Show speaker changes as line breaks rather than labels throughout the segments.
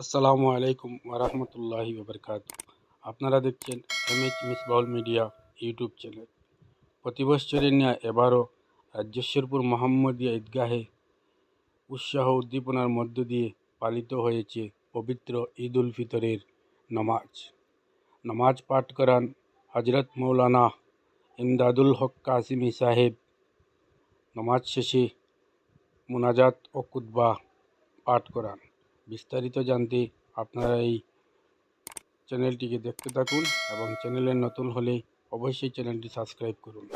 আসসালামু আলাইকুম ওরহমতুল্লাহি ওবরকাত আপনারা দেখছেন M H Misbaul media YouTube channel প্রতি বছরের ন্যায় এবারও রাজ্যেশ্বরপুর মোহাম্মদিয়া ঈদগাহে উৎসাহ উদ্দীপনার মধ্য দিয়ে পালিত হয়েছে পবিত্র ঈদ উল ফিতরের নমাজ। নমাজ পাঠ করান হজরত মৌলানা ইমদাদুল হক কাসিমি সাহেব। নমাজ শেষে মোনাজাত ও কুতবা পাঠ করান। বিস্তারিত জানতে আপনারা এই চ্যানেলটিকে দেখতে থাকুন এবং চ্যানেলের নতুন হলে অবশ্যই চ্যানেলটি সাবস্ক্রাইব করুন।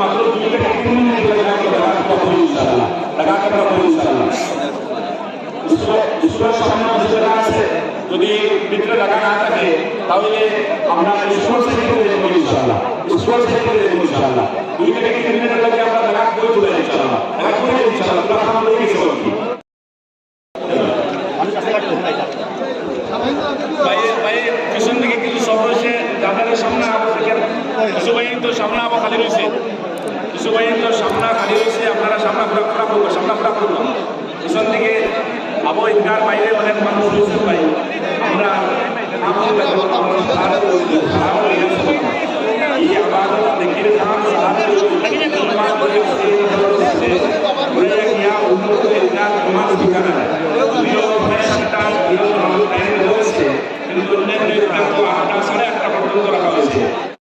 মাত্র লাগে আমরা পারব ইনশাআল্লাহ স্কুলের সামনে যারা আছে যদি রাখা না থাকে তাহলে আমরা থেকে করে দেবো থেকে করে দেবো দুই থেকে তিন লাগে আমরা করে করে পিছন দিকে কিছু সব সামনে আবো তো সামনে খালি রয়েছে কিছু তো সামনে খালি अब इनकार বাইরে অনেক মানুষ বুঝতে পারি আমরা কিন্তু সাড়ে আটটা পর্যন্ত রাখা হয়েছে